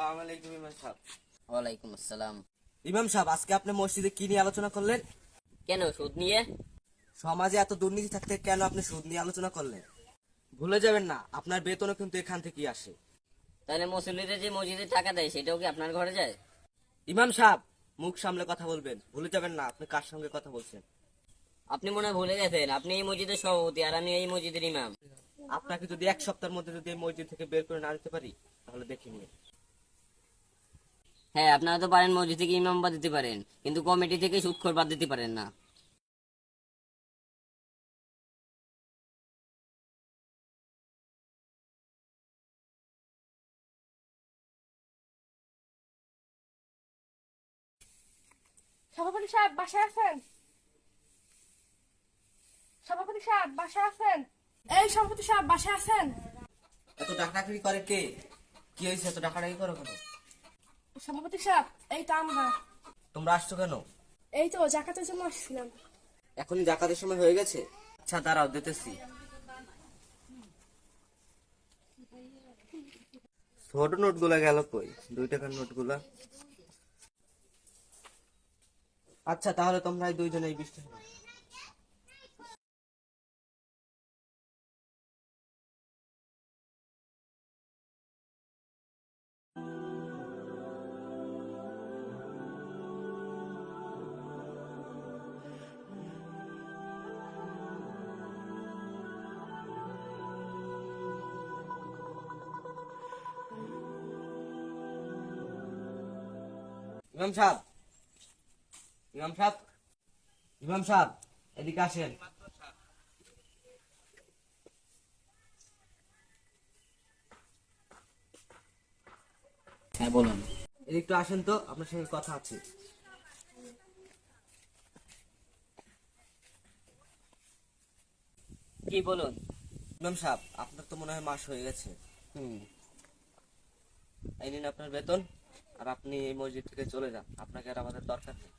আলাইকুম ইমাম সাহেব। ওয়ালাইকুম আসসালাম। ইমাম সাহেব আজকে আপনি মসজিদে কি নিয়ে আলোচনা করলেন? কেন সুদ নিয়ে? সমাজে এত দুর্নীতি থাকতে কেন আপনি সুদ নিয়ে আলোচনা করলেন? ভুলে যাবেন না আপনার বেতনও কিন্তু এখান থেকেই আসে। তাহলে মুসল্লিরা যে মসজিদে টাকা দেয় সেটাও কি আপনার ঘরে যায়? ইমাম সাহেব মুখ সামলে কথা বলবেন। ভুলে যাবেন না আপনি কার সঙ্গে কথা বলছেন? আপনি মনে হয় ভুলে গেছেন আপনি এই মসজিদের সভাপতি আর আমি এই মসজিদের ইমাম। আপনাকে যদি এক সপ্তাহের মধ্যে যদি এই মসজিদ থেকে বের করে না দিতে পারি তাহলে দেখে নিন। হ্যাঁ আপনারা তো পারেন মসজিদ থেকে ইমাম বাদ দিতে পারেন কিন্তু কমিটি থেকে সুদখোর বাদ দিতে পারেন না। সভাপতি সাহেব বাসায় আছেন? সভাপতি সাহেব বাসায় আছেন? এই সভাপতি সাহেব বাসায় আছেন? এত ডাকাডাকি করে কে? কি হয়েছে? এত ডাকাডাকি করো কেন? সভাপতি সাহেব এই তো আমরা। তোমরা আসছো কেন? এই তো জাকাতের জন্য আসছিলাম। এখনই জাকাতের সময় হয়ে গেছে? আচ্ছা দাঁড়াও দিতেছি। ছোট নোটগুলা গেল কই? দুই টাকার নোটগুলা আচ্ছা তাহলে তোমরা এই দুইজনে এই বিশ ইমাম সাহেব। ইমাম সাহেব। ইমাম সাহেব এদিকে আসেন। হ্যাঁ বলুন। একটু আসেন তো আপনার সঙ্গে কথা আছে। কি বলুন? ইমাম সাহেব আপনার তো মনে হয় মাস হয়ে গেছে। হুম। এই নিন আপনার বেতন। আর আপনি এই মসজিদ থেকে চলে যান। আপনাকে আর আমাদের দরকার নেই।